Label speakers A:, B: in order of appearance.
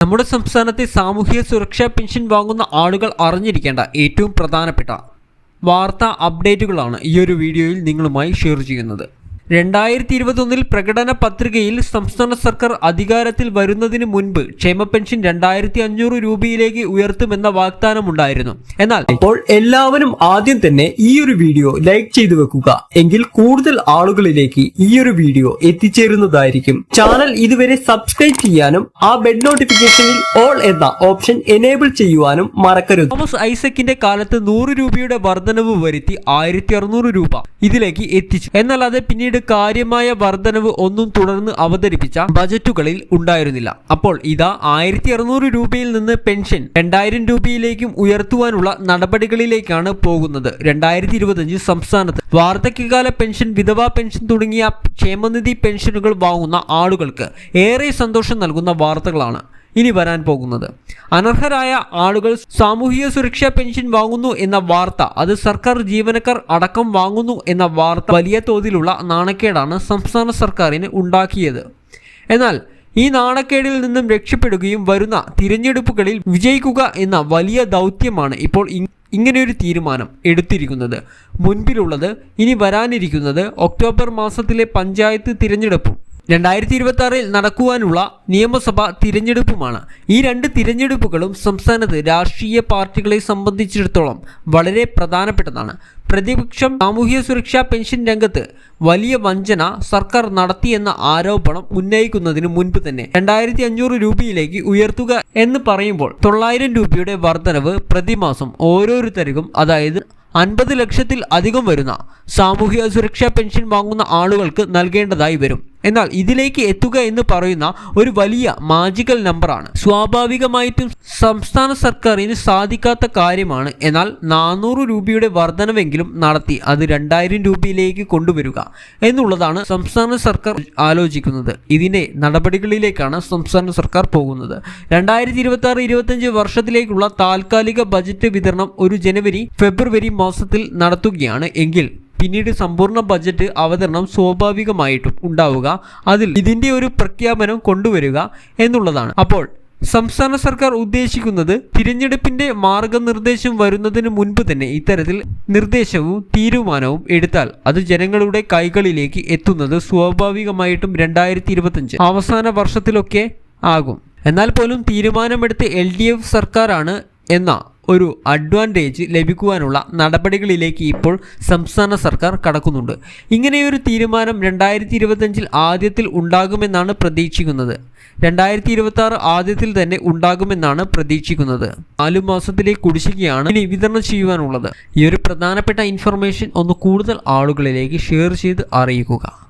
A: നമ്മുടെ സംസ്ഥാനത്തെ സാമൂഹിക സുരക്ഷാ പെൻഷൻ വാങ്ങുന്ന ആളുകൾ അറിഞ്ഞിരിക്കേണ്ട ഏറ്റവും പ്രധാനപ്പെട്ട വാർത്താ അപ്ഡേറ്റുകളാണ് ഈ ഒരു വീഡിയോയിൽ നിങ്ങളുമായി ഷെയർ ചെയ്യുന്നത്. രണ്ടായിരത്തി ഇരുപത്തൊന്നിൽ പ്രകടന പത്രികയിൽ സംസ്ഥാന സർക്കാർ അധികാരത്തിൽ വരുന്നതിന് മുൻപ് ക്ഷേമ പെൻഷൻ രണ്ടായിരത്തി അഞ്ഞൂറ് രൂപയിലേക്ക് ഉയർത്തുമെന്ന വാഗ്ദാനമുണ്ടായിരുന്നു. എന്നാൽ
B: ഇപ്പോൾ എല്ലാവരും ആദ്യം തന്നെ ഈ ഒരു വീഡിയോ ലൈക്ക് ചെയ്തു വെക്കുക. എങ്കിൽ കൂടുതൽ ആളുകളിലേക്ക് ഈ ഒരു വീഡിയോ എത്തിച്ചേരുന്നതായിരിക്കും. ചാനൽ ഇതുവരെ സബ്സ്ക്രൈബ് ചെയ്യാനും ആ ബെഡ് നോട്ടിഫിക്കേഷനിൽ ഓൾ എന്ന ഓപ്ഷൻ എനേബിൾ ചെയ്യുവാനും മറക്കരുത്.
A: തോമസ് ഐസക്കിന്റെ കാലത്ത് നൂറ് രൂപയുടെ വർധനവ് വരുത്തി ആയിരത്തി രൂപ ഇതിലേക്ക് എത്തിച്ചു. എന്നാൽ അത് പിന്നീട് കാര്യമായ വർധനവ് ഒന്നും തുടർന്ന് അവതരിപ്പിച്ച ബജറ്റുകളിൽ ഉണ്ടായിരുന്നില്ല. അപ്പോൾ ഇതാ ആയിരത്തി അറുന്നൂറ് രൂപയിൽ നിന്ന് പെൻഷൻ രണ്ടായിരം രൂപയിലേക്കും ഉയർത്തുവാനുള്ള നടപടികളിലേക്കാണ് പോകുന്നത്. രണ്ടായിരത്തി ഇരുപത്തഞ്ച് സംസ്ഥാനത്ത് വാർദ്ധക്യകാല പെൻഷൻ വിധവാ പെൻഷൻ തുടങ്ങിയ ക്ഷേമനിധി പെൻഷനുകൾ വാങ്ങുന്ന ആളുകൾക്ക് ഏറെ സന്തോഷം നൽകുന്ന വാർത്തകളാണ്. ഇനി വരാൻ പോകുന്നത്. അനർഹരായ ആളുകൾ സാമൂഹിക സുരക്ഷാ പെൻഷൻ വാങ്ങുന്നു എന്ന വാർത്ത അത് സർക്കാർ ജീവനക്കാർ അടക്കം വാങ്ങുന്നു എന്ന വാർത്ത വലിയ തോതിലുള്ള നാണക്കേടാണ് സംസ്ഥാന സർക്കാരിന് ഉണ്ടാക്കിയത്. എന്നാൽ ഈ നാണക്കേടിൽ നിന്നും രക്ഷപ്പെടുകയും വരുന്ന തിരഞ്ഞെടുപ്പുകളിൽ വിജയിക്കുക എന്ന വലിയ ദൗത്യമാണ് ഇപ്പോൾ ഇങ്ങനെയൊരു തീരുമാനം എടുത്തിരിക്കുന്നത്. മുൻപിലുള്ളത് ഇനി വരാനിരിക്കുന്നത് ഒക്ടോബർ മാസത്തിലെ പഞ്ചായത്ത് തിരഞ്ഞെടുപ്പും രണ്ടായിരത്തി ഇരുപത്തി ആറിൽ നടക്കുവാനുള്ള നിയമസഭാ തിരഞ്ഞെടുപ്പുമാണ്. ഈ രണ്ട് തിരഞ്ഞെടുപ്പുകളും സംസ്ഥാനത്ത് രാഷ്ട്രീയ പാർട്ടികളെ സംബന്ധിച്ചിടത്തോളം വളരെ പ്രധാനപ്പെട്ടതാണ്. പ്രതിപക്ഷം സാമൂഹ്യ സുരക്ഷാ പെൻഷൻ രംഗത്ത് വലിയ വഞ്ചന സർക്കാർ നടത്തിയെന്ന ആരോപണം ഉന്നയിക്കുന്നതിന് മുൻപ് തന്നെ രണ്ടായിരത്തി അഞ്ഞൂറ് രൂപയിലേക്ക് ഉയർത്തുക എന്ന് പറയുമ്പോൾ തൊള്ളായിരം രൂപയുടെ വർധനവ് പ്രതിമാസം ഓരോരുത്തർക്കും അതായത് അൻപത് ലക്ഷത്തിൽ അധികം വരുന്ന സാമൂഹ്യ സുരക്ഷാ പെൻഷൻ വാങ്ങുന്ന ആളുകൾക്ക് നൽകേണ്ടതായി വരും. എന്നാൽ ഇതിലേക്ക് എത്തുക എന്ന് പറയുന്ന ഒരു വലിയ മാജിക്കൽ നമ്പറാണ് സ്വാഭാവികമായിട്ടും സംസ്ഥാന സർക്കാരിന് സാധിക്കാത്ത കാര്യമാണ്. എന്നാൽ നാനൂറ് രൂപയുടെ വർധനവെങ്കിലും നടത്തി അത് രണ്ടായിരം രൂപയിലേക്ക് കൊണ്ടുവരിക എന്നുള്ളതാണ് സംസ്ഥാന സർക്കാർ ആലോചിക്കുന്നത്. ഇതിന്റെ നടപടികളിലേക്കാണ് സംസ്ഥാന സർക്കാർ പോകുന്നത്. രണ്ടായിരത്തി ഇരുപത്തി ആറ് ഇരുപത്തഞ്ച് വർഷത്തിലേക്കുള്ള താൽക്കാലിക ബജറ്റ് വിതരണം ഒരു ജനുവരി ഫെബ്രുവരി മാസത്തിൽ നടത്തുകയാണ് എങ്കിൽ പിന്നീട് സമ്പൂർണ ബജറ്റ് അവതരണം സ്വാഭാവികമായിട്ടും ഉണ്ടാവുക അതിൽ ഇതിന്റെ ഒരു പ്രഖ്യാപനം കൊണ്ടുവരിക എന്നുള്ളതാണ്. അപ്പോൾ സംസ്ഥാന സർക്കാർ ഉദ്ദേശിക്കുന്നത് തിരഞ്ഞെടുപ്പിന്റെ മാർഗനിർദ്ദേശം വരുന്നതിന് മുൻപ് തന്നെ ഇത്തരത്തിൽ നിർദ്ദേശവും തീരുമാനവും എടുത്താൽ അത് ജനങ്ങളുടെ കൈകളിലേക്ക് എത്തുന്നത് സ്വാഭാവികമായിട്ടും രണ്ടായിരത്തി ഇരുപത്തഞ്ച് അവസാന വർഷത്തിലൊക്കെ ആകും. എന്നാൽ പോലും തീരുമാനമെടുത്ത് എൽ ഡി എഫ് സർക്കാരാണ് എന്ന ഒരു അഡ്വാന്റേജ് ലഭിക്കുവാനുള്ള നടപടികളിലേക്ക് ഇപ്പോൾ സംസ്ഥാന സർക്കാർ കടക്കുന്നുണ്ട്. ഇങ്ങനെയൊരു തീരുമാനം രണ്ടായിരത്തി ഇരുപത്തഞ്ചിൽ ആദ്യത്തിൽ ഉണ്ടാകുമെന്നാണ് പ്രതീക്ഷിക്കുന്നത്. രണ്ടായിരത്തി ഇരുപത്തി ആറ് ആദ്യത്തിൽ തന്നെ ഉണ്ടാകുമെന്നാണ് പ്രതീക്ഷിക്കുന്നത്. നാലു മാസത്തിലെ കുടിശ്ശികയാണ് ഇനി വിതരണം ചെയ്യുവാനുള്ളത്. ഈ ഒരു പ്രധാനപ്പെട്ട ഇൻഫർമേഷൻ ഒന്ന് കൂടുതൽ ആളുകളിലേക്ക് ഷെയർ ചെയ്ത് അറിയിക്കുക.